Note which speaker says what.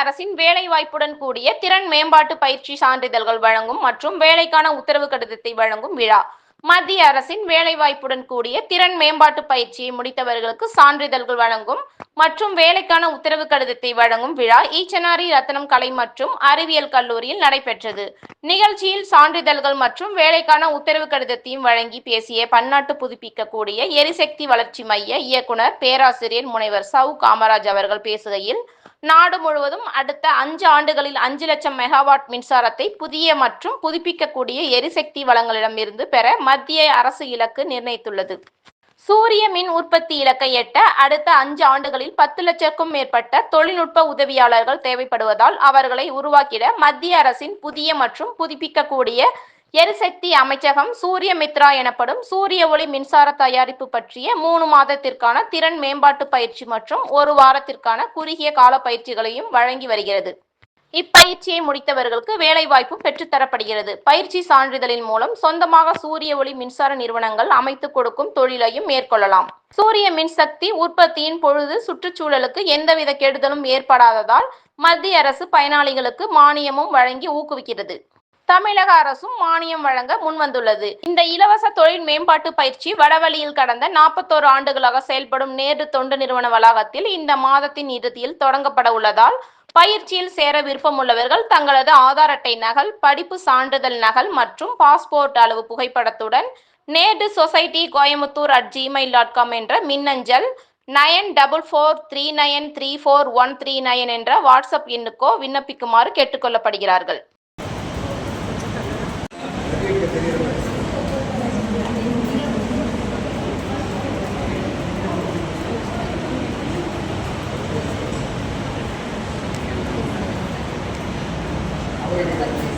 Speaker 1: அரசின் வேலைவாய்ப்புடன் கூடிய திறன் மேம்பாட்டு பயிற்சி சான்றிதழ்கள் வழங்கும் மற்றும் வேலைக்கான உத்தரவு கடிதத்தை வழங்கும் விழா. மத்திய அரசின் வேலைவாய்ப்புடன் கூடிய திறன் மேம்பாட்டு பயிற்சியை முடித்தவர்களுக்கு சான்றிதழ்கள் வழங்கும் மற்றும் வேலைக்கான உத்தரவு கடிதத்தை வழங்கும் விழா ஈச்சனாரி ரத்னம் கலை மற்றும் அறிவியல் கல்லூரியில் நடைபெற்றது. நிகழ்ச்சியில் சான்றிதழ்கள் மற்றும் வேலைக்கான உத்தரவு கடிதத்தையும் வழங்கி பேசிய பன்னாட்டு புதுப்பிக்கக்கூடிய எரிசக்தி வளர்ச்சி மைய இயக்குனர் பேராசிரியர் முனைவர் சவு காமராஜ் அவர்கள் பேசுகையில் நாடு முழுவதும் அடுத்த அஞ்சு ஆண்டுகளில் அஞ்சு லட்சம் மெகாவாட் மின்சாரத்தை புதிய மற்றும் புதுப்பிக்கக்கூடிய எரிசக்தி வளங்களிடமிருந்து பெற மத்திய அரசு இலக்கு நிர்ணயித்துள்ளது. சூரிய மின் உற்பத்தி இலக்கை எட்ட அடுத்த அஞ்சு ஆண்டுகளில் பத்து லட்சக்கும் மேற்பட்ட தொழில்நுட்ப உதவியாளர்கள் தேவைப்படுவதால் அவர்களை உருவாக்கிட மத்திய அரசின் புதிய மற்றும் புதுப்பிக்கக்கூடிய எரிசக்தி அமைச்சகம் சூரிய மித்ரா எனப்படும் சூரிய ஒளி மின்சார தயாரிப்பு பற்றிய மூணு மாதத்திற்கான திறன் மேம்பாட்டு பயிற்சி மற்றும் ஒரு வாரத்திற்கான குறுகிய கால பயிற்சிகளையும் வழங்கி வருகிறது. இப்பயிற்சியை முடித்தவர்களுக்கு வேலைவாய்ப்பும் பெற்றுத்தரப்படுகிறது பயிற்சி சான்றிதழின் மூலம் சொந்தமாக சூரிய ஒளி மின்சார நிறுவனங்கள் அமைத்துக் கொடுக்கும் தொழிலையும் மேற்கொள்ளலாம். சூரிய மின்சக்தி உற்பத்தியின் பொழுது சுற்றுச்சூழலுக்கு எந்தவித கெடுதலும் ஏற்படாததால் மத்திய அரசு பயனாளிகளுக்கு மானியமும் வழங்கி ஊக்குவிக்கிறது. தமிழக அரசும் மானியம் வழங்க முன்வந்துள்ளது. இந்த இலவச தொழில் மேம்பாட்டு பயிற்சி வடவழியில் கடந்த நாற்பத்தோரு ஆண்டுகளாக செயல்படும் நேரு தொண்டு நிறுவன வளாகத்தில் இந்த மாதத்தின் இறுதியில் தொடங்கப்பட உள்ளதால் பயிற்சியில் சேர விருப்பமுள்ளவர்கள் தங்களது ஆதார் அட்டை நகல் படிப்பு சான்றிதழ் நகல் மற்றும் பாஸ்போர்ட் அளவு புகைப்படத்துடன் நேடு society Coimbatore at Gmail dot com என்ற மின்னஞ்சல் nine double four three nine three four one three nine என்ற வாட்ஸ்அப் எண்ணுக்கோ விண்ணப்பிக்குமாறு கேட்டுக்கொள்ளப்படுகிறார்கள்.
Speaker 2: Thank you.